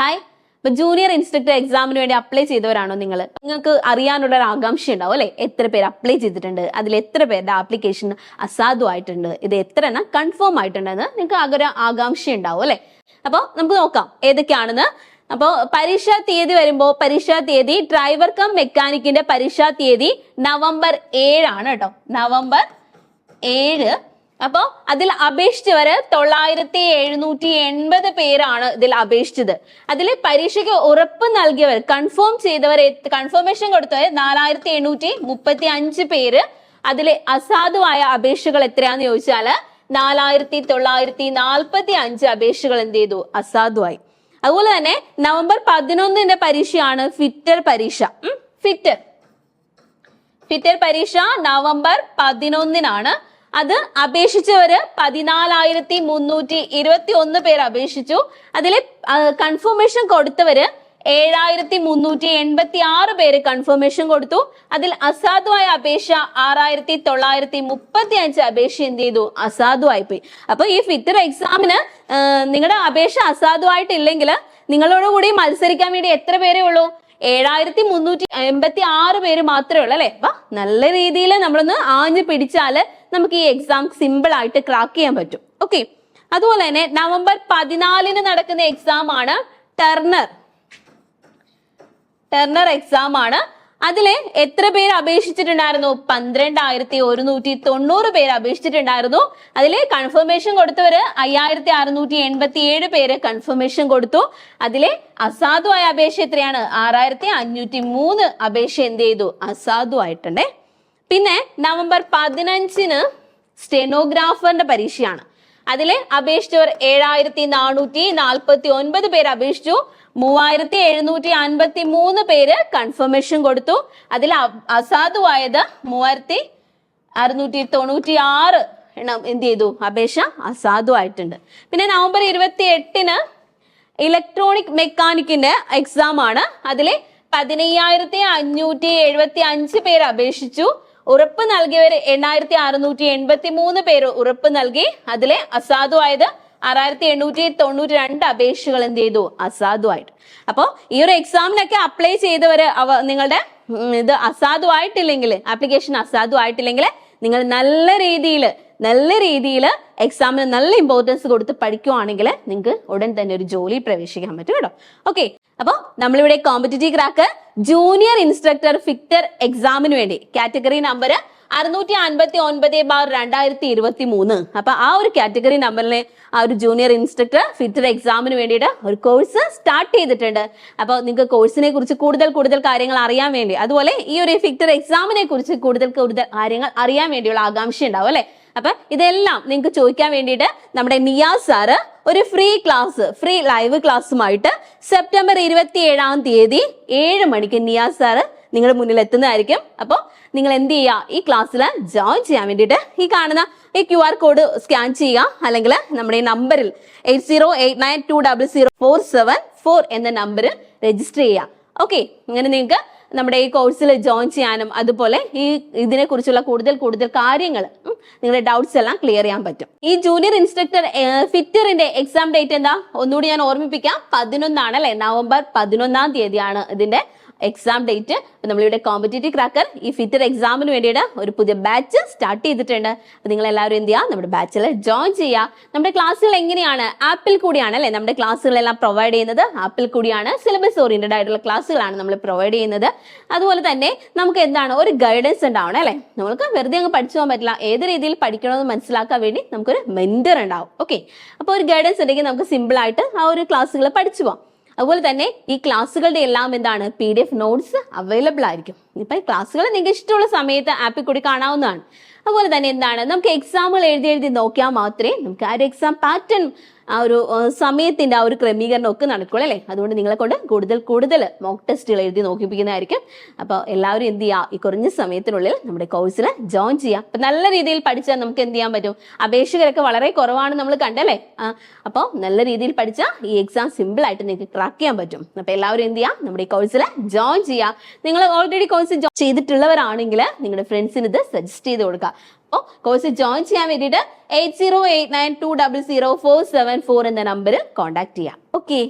Hi ഇപ്പൊ junior instructor എക്സാമിന് വേണ്ടി അപ്ലൈ ചെയ്തവരാണോ നിങ്ങൾ നിങ്ങൾക്ക് അറിയാനുള്ള ഒരു ആകാംക്ഷ ഉണ്ടാവും അല്ലെ? എത്ര പേര് അപ്ലൈ ചെയ്തിട്ടുണ്ട്? അതിൽ എത്ര പേരുടെ ആപ്ലിക്കേഷൻ അസാധുവായിട്ടുണ്ട്? ഇത് എത്ര എണ്ണം കൺഫേം ആയിട്ടുണ്ടെന്ന് നിങ്ങൾക്ക് ആകൊരു ആകാംക്ഷ ഉണ്ടാവും അല്ലെ? അപ്പോൾ നമുക്ക് നോക്കാം ഏതൊക്കെയാണെന്ന്. അപ്പോൾ പരീക്ഷാ തീയതി വരുമ്പോൾ പരീക്ഷാ തീയതി ഡ്രൈവർ കം മെക്കാനിക്കിന്റെ പരീക്ഷാ തീയതി നവംബർ ഏഴാണ് കേട്ടോ. നവംബർ ഏഴ് അപ്പോൾ അതിൽ അപേക്ഷിച്ചവർ തൊള്ളായിരത്തി എഴുന്നൂറ്റി എൺപത് പേരാണ് ഇതിൽ അപേക്ഷിച്ചത്. അതിൽ പരീക്ഷയ്ക്ക് ഉറപ്പ് നൽകിയവർ കൺഫേം ചെയ്തവർ കൺഫർമേഷൻ കൊടുത്തവർ നാലായിരത്തി എണ്ണൂറ്റി മുപ്പത്തി അഞ്ച് പേര് അതിൽ അസാധുവായ അപേക്ഷകൾ എത്രയാന്ന് ചോദിച്ചാൽ നാലായിരത്തി തൊള്ളായിരത്തി നാൽപ്പത്തി അഞ്ച് അപേക്ഷകൾ എന്ത് ചെയ്തു? അസാധുവായി. അതുപോലെ തന്നെ നവംബർ പതിനൊന്നിന്റെ പരീക്ഷയാണ് ഫിറ്റർ പരീക്ഷ. ഫിറ്റർ. ഫിറ്റർ പരീക്ഷ നവംബർ പതിനൊന്നിനാണ്. അത് അപേക്ഷിച്ചവര് പതിനാലായിരത്തി മുന്നൂറ്റി ഇരുപത്തി ഒന്ന് പേർ അപേക്ഷിച്ചു അതിൽ കൺഫർമേഷൻ കൊടുത്തവര് ഏഴായിരത്തി മുന്നൂറ്റി എൺപത്തി ആറ് പേര് കൺഫർമേഷൻ കൊടുത്തു. അതിൽ അസാധുവായ അപേക്ഷ ആറായിരത്തി തൊള്ളായിരത്തി മുപ്പത്തി അഞ്ച് അപേക്ഷ എന്ത് ചെയ്തു? അസാധുവായി പോയി. അപ്പൊ ഈ ഫിറ്റർ എക്സാമിന് നിങ്ങളുടെ അപേക്ഷ അസാധുവായിട്ടില്ലെങ്കിൽ നിങ്ങളോടുകൂടി മത്സരിക്കാൻ വേണ്ടി എത്ര പേരേ ഉള്ളൂ? ഏഴായിരത്തി മുന്നൂറ്റി എൺപത്തി ആറ് പേര് മാത്രമേ ഉള്ളൂ അല്ലെ? അപ്പൊ നല്ല രീതിയിൽ നമ്മളൊന്ന് ആഞ്ഞു പിടിച്ചാൽ നമുക്ക് ഈ എക്സാം സിമ്പിൾ ആയിട്ട് ക്രാക്ക് ചെയ്യാൻ പറ്റും. ഓക്കെ അതുപോലെ തന്നെ നവംബർ പതിനാലിന് നടക്കുന്ന എക്സാം ആണ് ടെർണർ ടെർണർ എക്സാം ആണ് അതിൽ എത്ര പേര് അപേക്ഷിച്ചിട്ടുണ്ടായിരുന്നു? പന്ത്രണ്ടായിരത്തി ഒരുന്നൂറ്റി തൊണ്ണൂറ് പേര് അപേക്ഷിച്ചിട്ടുണ്ടായിരുന്നു. അതിൽ കൺഫർമേഷൻ കൊടുത്തവര് അയ്യായിരത്തി അറുന്നൂറ്റി എൺപത്തി ഏഴ് പേര് കൺഫർമേഷൻ കൊടുത്തു. അതിലെ അസാധുവായ അപേക്ഷ എത്രയാണ്? ആറായിരത്തി അഞ്ഞൂറ്റി മൂന്ന് അപേക്ഷ എന്ത് ചെയ്തു? അസാധുവായിട്ടുണ്ടേ. പിന്നെ നവംബർ പതിനഞ്ചിന് സ്റ്റെനോഗ്രാഫറിന്റെ പരീക്ഷയാണ്. അതിലെ അപേക്ഷിച്ചവർ ഏഴായിരത്തി നാനൂറ്റി നാൽപ്പത്തി ഒൻപത് പേര് അപേക്ഷിച്ചു. മൂവായിരത്തി എഴുന്നൂറ്റി അൻപത്തി മൂന്ന് പേര് കൺഫർമേഷൻ കൊടുത്തു. അതിൽ അസാധുവായത് മൂവായിരത്തി അറുന്നൂറ്റി തൊണ്ണൂറ്റി ആറ് എണ്ണം എന്ത് ചെയ്തു? അപേക്ഷ അസാധുവായിട്ടുണ്ട്. പിന്നെ നവംബർ ഇരുപത്തി എട്ടിന് ഇലക്ട്രോണിക് മെക്കാനിക്കിന്റെ എക്സാം ആണ്. അതിൽ പതിനയ്യായിരത്തി അഞ്ഞൂറ്റി എഴുപത്തി അഞ്ച് പേര് അപേക്ഷിച്ചു. ഉറപ്പ് നൽകിയവർ എണ്ണായിരത്തി അറുന്നൂറ്റി എൺപത്തി മൂന്ന് പേര് ഉറപ്പ് നൽകി. അതിലെ അസാധുവായത് ആറായിരത്തി എണ്ണൂറ്റി തൊണ്ണൂറ്റി രണ്ട് അപേക്ഷകൾ എന്ത് ചെയ്തു? അസാധുവായിട്ട്. അപ്പോൾ ഈ ഒരു എക്സാമിനൊക്കെ അപ്ലൈ ചെയ്തവര് അവ നിങ്ങളുടെ ഇത് അസാധുവായിട്ടില്ലെങ്കിൽ ആപ്ലിക്കേഷൻ അസാധുവായിട്ടില്ലെങ്കിൽ നിങ്ങൾ നല്ല രീതിയിൽ നല്ല രീതിയിൽ എക്സാമിന് നല്ല ഇമ്പോർട്ടൻസ് കൊടുത്ത് പഠിക്കുവാണെങ്കിൽ നിങ്ങൾക്ക് ഉടൻ തന്നെ ഒരു ജോലി പ്രവേശിക്കാൻ പറ്റും കേട്ടോ. ഓക്കെ അപ്പോൾ നമ്മളിവിടെ competitive crack junior instructor fitter എക്സാമിന് വേണ്ടി കാറ്റഗറി നമ്പർ അറുന്നൂറ്റി അൻപത്തി ഒൻപത് ബാർ രണ്ടായിരത്തി ഇരുപത്തി മൂന്ന് അപ്പൊ ആ ഒരു കാറ്റഗറി നമ്പറിലെ ആ ഒരു ജൂനിയർ ഇൻസ്ട്രക്ടർ ഫിറ്റർ എക്സാമിന് വേണ്ടിയിട്ട് ഒരു കോഴ്സ് സ്റ്റാർട്ട് ചെയ്തിട്ടുണ്ട്. അപ്പോൾ നിങ്ങൾക്ക് കോഴ്സിനെ കുറിച്ച് കൂടുതൽ കൂടുതൽ കാര്യങ്ങൾ അറിയാൻ വേണ്ടി അതുപോലെ ഈ ഒരു ഫിക്ടർ എക്സാമിനെ കുറിച്ച് കൂടുതൽ കൂടുതൽ കാര്യങ്ങൾ അറിയാൻ വേണ്ടിയുള്ള ആകാംക്ഷ ഉണ്ടാവും അല്ലെ? അപ്പൊ ഇതെല്ലാം നിങ്ങൾക്ക് ചോദിക്കാൻ വേണ്ടിയിട്ട് നമ്മുടെ നിയാസ് സാറ് ഒരു ഫ്രീ ക്ലാസ് ഫ്രീ ലൈവ് ക്ലാസ്സുമായിട്ട് സെപ്റ്റംബർ ഇരുപത്തി ഏഴാം തീയതി ഏഴ് മണിക്ക് നിയാസ് സാറ് നിങ്ങളുടെ മുന്നിൽ എത്തുന്നതായിരിക്കും. അപ്പോൾ നിങ്ങൾ എന്ത് ചെയ്യുക ഈ ക്ലാസ്സിൽ ജോയിൻ ചെയ്യാൻ വേണ്ടിയിട്ട് ഈ കാണുന്ന ഈ ക്യു ആർ കോഡ് സ്കാൻ ചെയ്യുക. അല്ലെങ്കിൽ നമ്മുടെ ഈ നമ്പറിൽ eight zero eight nine two double zero four seven four എന്ന നമ്പറിൽ രജിസ്റ്റർ ചെയ്യുക. ഓക്കെ അങ്ങനെ നിങ്ങൾക്ക് നമ്മുടെ ഈ കോഴ്സിൽ ജോയിൻ ചെയ്യാനും അതുപോലെ ഈ ഇതിനെക്കുറിച്ചുള്ള കൂടുതൽ കൂടുതൽ കാര്യങ്ങൾ നിങ്ങളുടെ ഡൗട്ട്സ് എല്ലാം ക്ലിയർ ചെയ്യാൻ പറ്റും. ഈ ജൂനിയർ ഇൻസ്ട്രക്ടർ ഫിറ്ററിന്റെ എക്സാം ഡേറ്റ് എന്താ? ഒന്നുകൂടി ഞാൻ ഓർമ്മിപ്പിക്കാം. പതിനൊന്നാണ് അല്ലെ നവംബർ പതിനൊന്നാം തീയതിയാണ് ഇതിന്റെ എക്സാം ഡേറ്റ് നമ്മളിവിടെ കോമ്പറ്റേറ്റീവ് ക്രാക്കർ ഈ ഫിറ്റർ എക്സാമിന് വേണ്ടിയിട്ട് ഒരു പുതിയ ബാച്ച് സ്റ്റാർട്ട് ചെയ്തിട്ടുണ്ട്. നിങ്ങൾ എല്ലാവരും എന്ത് ചെയ്യുക? നമ്മുടെ ബാച്ചിൽ ജോയിൻ ചെയ്യുക. നമ്മുടെ ക്ലാസ്സുകൾ എങ്ങനെയാണ്? ആപ്പിൽ കൂടിയാണ് അല്ലെ നമ്മുടെ ക്ലാസ്സുകളെല്ലാം പ്രൊവൈഡ് ചെയ്യുന്നത്. ആപ്പിൽ കൂടിയാണ് സിലബസ് ഓറിയന്റഡ് ആയിട്ടുള്ള ക്ലാസ്സുകളാണ് നമ്മൾ പ്രൊവൈഡ് ചെയ്യുന്നത്. അതുപോലെ തന്നെ നമുക്ക് എന്താണ്? ഒരു ഗൈഡൻസ് ഉണ്ടാവണം അല്ലെ? നമുക്ക് വെറുതെ അങ്ങ് പഠിച്ചു പോകാൻ പറ്റില്ല. ഏത് രീതിയിൽ പഠിക്കണമെന്ന് മനസ്സിലാക്കാൻ വേണ്ടി നമുക്കൊരു മെന്റർ ഉണ്ടാവും. ഓക്കെ അപ്പോൾ ഒരു ഗൈഡൻസ് ഉണ്ടെങ്കിൽ നമുക്ക് സിമ്പിൾ ആയിട്ട് ആ ഒരു ക്ലാസ്സുകൾ പഠിച്ചു പോകാം അതുപോലെ തന്നെ ഈ ക്ലാസ്സുകളുടെ എല്ലാം എന്താണ്? P D F notes available ആയിരിക്കും. ഇപ്പൊ ക്ലാസ്സുകൾ നിങ്ങൾക്ക് ഇഷ്ടമുള്ള സമയത്ത് ആപ്പിൽ കൂടി കാണാവുന്നതാണ്. അതുപോലെ തന്നെ എന്താണ്? നമുക്ക് എക്സാമുകൾ എഴുതി എഴുതി നോക്കിയാൽ മാത്രമേ നമുക്ക് ആ ഒരു എക്സാം പാറ്റേൺ ആ ഒരു സമയത്തിന്റെ ആ ഒരു ക്രമീകരണം ഒക്കെ നടക്കുള്ളൂ അല്ലേ? അതുകൊണ്ട് നിങ്ങളെ കൊണ്ട് കൂടുതൽ കൂടുതൽ മോക്ക് ടെസ്റ്റുകൾ എഴുതി നോക്കിപ്പിക്കുന്നതായിരിക്കും. അപ്പോൾ എല്ലാവരും എന്ത് ചെയ്യുക? ഈ കുറഞ്ഞ സമയത്തിനുള്ളിൽ നമ്മുടെ കോഴ്സിൽ ജോയിൻ ചെയ്യുക. അപ്പം നല്ല രീതിയിൽ പഠിച്ചാൽ നമുക്ക് എന്ത് ചെയ്യാൻ പറ്റും? അപേക്ഷകരൊക്കെ വളരെ കുറവാണ് നമ്മൾ കണ്ടല്ലേ? അപ്പോൾ നല്ല രീതിയിൽ പഠിച്ചാൽ ഈ എക്സാം സിമ്പിൾ ആയിട്ട് നിങ്ങൾക്ക് ക്രാക്ക് ചെയ്യാൻ പറ്റും. അപ്പോൾ എല്ലാവരും എന്ത് ചെയ്യുക? നമ്മുടെ ഈ കോഴ്സിൽ ജോയിൻ ചെയ്യുക. നിങ്ങൾ ഓൾറെഡി കോഴ്സ് ജോയിൻ ചെയ്തിട്ടുള്ളവരാണെങ്കിൽ നിങ്ങളുടെ ഫ്രണ്ട്സിന് ഇത് സജസ്റ്റ് ചെയ്ത് കൊടുക്കുക അപ്പോൾ കോഴ്സ് ജോയിൻ ചെയ്യാൻ വേണ്ടിയിട്ട് eight zero eight nine two double zero four seven four എന്ന നമ്പർ കോൺടാക്ട് ചെയ്യാം. ഓക്കെ